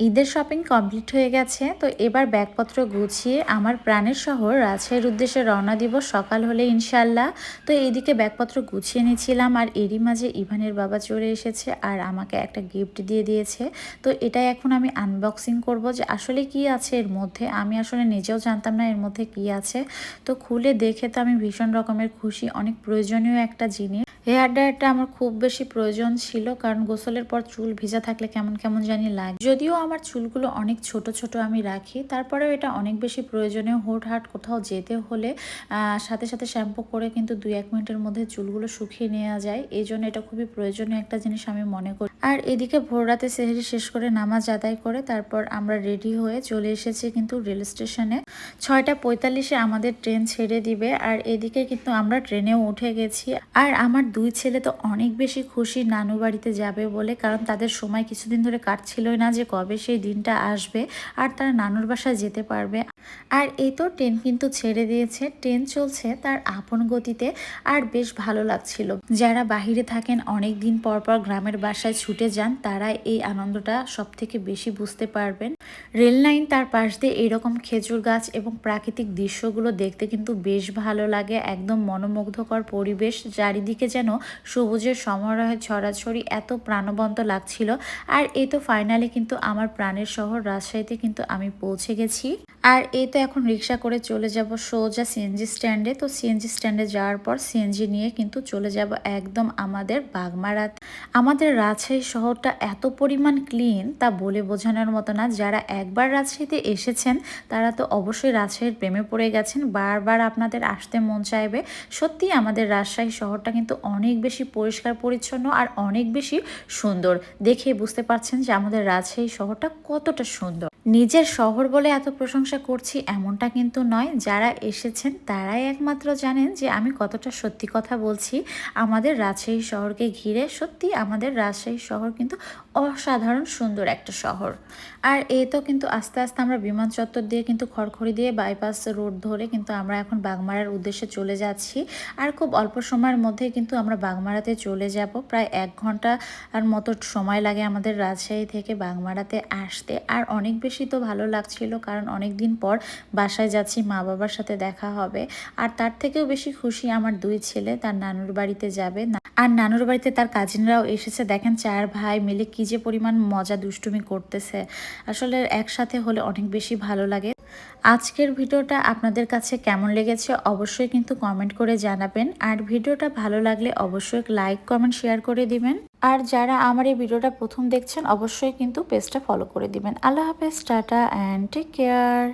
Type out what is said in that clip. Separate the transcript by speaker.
Speaker 1: ঈদের shopping complete হয়ে গেছে, তো এবার ব্যাগপত্র গুছিয়ে আমার প্রাণের শহর রাজশাহীর উদ্দেশ্যে রওনা দিব সকাল হলে ইনশাল্লাহ। তো এইদিকে ব্যাগপত্র গুছিয়ে নিয়েছিলাম আর এরই মাঝে ইভানের বাবা চলে এসেছে আর আমাকে একটা গিফট দিয়ে দিয়েছে। তো এটাই এখন আমি আনবক্সিং করব যে আসলে কি আছে এর মধ্যে? আমি আসলে নিজেও জানতাম না এর মধ্যে কি আছে। তো খুলে দেখে তো আমি ভীষণ রকমের খুশি। অনেক প্রয়োজনীয় একটা জিনিস। হেয়ার ড্রায়ারটা আমার খুব বেশি প্রয়োজন ছিল, কারণ গোসলের পর চুল ভিজা থাকলে কেমন কেমন জানি লাগে। যদিও আমার চুলগুলো অনেক ছোট ছোট আমি রাখি, তারপরেও এটা অনেক বেশি প্রয়োজনীয়। হুটহাট কোথাও যেতে হলে সাথে সাথে শ্যাম্পু করে কিন্তু দুই এক মিনিটের মধ্যে চুলগুলো শুকিয়ে নেওয়া যায়। এই জন্য এটা খুবই প্রয়োজনীয় একটা জিনিস আমি মনে করি। আর এদিকে ভোর রাতে সেহেরি শেষ করে নামাজ আদায় করে, তারপর আমরা রেডি হয়ে চলে এসেছি কিন্তু রেল স্টেশনে। ছয়টা পঁয়তাল্লিশে আমাদের ট্রেন ছেড়ে দিবে, আর এদিকে কিন্তু আমরা ট্রেনেও উঠে গেছি। আর আমার দুই ছেলে তো অনেক বেশি খুশি নানু বাড়িতে যাবে বলে, কারণ তাদের সময় কিছুদিন ধরে কাটছিলই না যে কবে সেই দিনটা আসবে আর তারা নানুর বাসায় যেতে পারবে। আর এই তো ট্রেন কিন্তু ছেড়ে দিয়েছে। ট্রেন চলছে তার আপন গতিতে আর বেশ ভালো লাগছিল। যারা বাহিরে থাকেন, অনেক দিন পর পর গ্রামের বাসায় ছুটে যান, তারা এই আনন্দটা সব থেকে বেশি বুঝতে পারবেন। রেল লাইন তার পাশ দিয়ে এরকম খেজুর গাছ এবং প্রাকৃতিক দৃশ্যগুলো দেখতে কিন্তু বেশ ভালো লাগে। একদম মনোমুগ্ধকর পরিবেশ, চারিদিকে যেন সবুজের সমারোহে ছড়াছড়ি এত প্রাণবন্ত লাগছিল। আর এই তো ফাইনালি কিন্তু আমার প্রাণের শহর রাজশাহীতে কিন্তু আমি পৌঁছে গেছি। আর এই তো এখন রিক্সা করে চলে যাব সোজা সিএনজি স্ট্যান্ডে তো সিএনজি স্ট্যান্ডে যাওয়ার পর সিএনজি নিয়ে কিন্তু চলে যাব একদম আমাদের বাগমারা আমাদের রাজশাহী শহরটা এত পরিমাণ ক্লিন তা বলে বোঝানোর মতো না। যারা একবার রাজশাহীতে এসেছেন, তারা তো অবশ্যই রাজশাহীর প্রেমে পড়ে গেছেন। বারবার আপনাদের আসতে মন চাইবে। সত্যি আমাদের রাজশাহী শহরটা কিন্তু অনেক বেশি পরিষ্কার, পরিচ্ছন্ন আর অনেক বেশি সুন্দর। দেখে বুঝতে পারছেন যে আমাদের রাজশাহী শহরটা কতটা সুন্দর। নিজের শহর বলে এত প্রশংসা করছি এমনটা কিন্তু নয়। যারা এসেছেন তারাই একমাত্র জানেন যে আমি কতটা সত্যি কথা বলছি। আমাদের রাজশাহী শহরকে ঘিরে সত্যি আমাদের রাজশাহী শহর কিন্তু অসাধারণ সুন্দর একটা শহর। আর এই তো কিন্তু আস্তে আস্তে আমরা বিমান চত্বর দিয়ে কিন্তু খড়খড়ি দিয়ে বাইপাস রোড ধরে কিন্তু আমরা এখন বাগমারার উদ্দেশ্যে চলে যাচ্ছি। আর খুব অল্প সময়ের মধ্যে কিন্তু আমরা বাগমারাতে চলে যাব। প্রায় এক ঘণ্টা আর মতো সময় লাগে আমাদের রাজশাহী থেকে বাগমারাতে আসতে। আর অনেক বেশি তো ভালো লাগছিল, কারণ অনেক দিন পর বাসায় যাচ্ছি, মা বাবার সাথে দেখা হবে। আর তার থেকেও বেশি খুশি আমার দুই ছেলে, তার নানুর বাড়িতে যাবে। আর নানুর বাড়িতে তার কাজিনরাও এসেছে। দেখেন চার ভাই মিলে কি যে পরিমাণ মজা দুষ্টুমি করতেছে। আসলে একসাথে হলে অনেক বেশি ভালো লাগে। আজকের ভিডিওটা আপনাদের কাছে কেমন লেগেছে অবশ্যই কিন্তু কমেন্ট করে জানাবেন। আর ভিডিওটা ভালো লাগলে অবশ্যই লাইক কমেন্ট শেয়ার করে দিবেন। আর যারা আমার এই ভিডিওটা প্রথম দেখছেন, অবশ্যই কিন্তু পেজটা ফলো করে দিবেন। আল্লাহ হাফেজ, টাটা অ্যান্ড টেক কেয়ার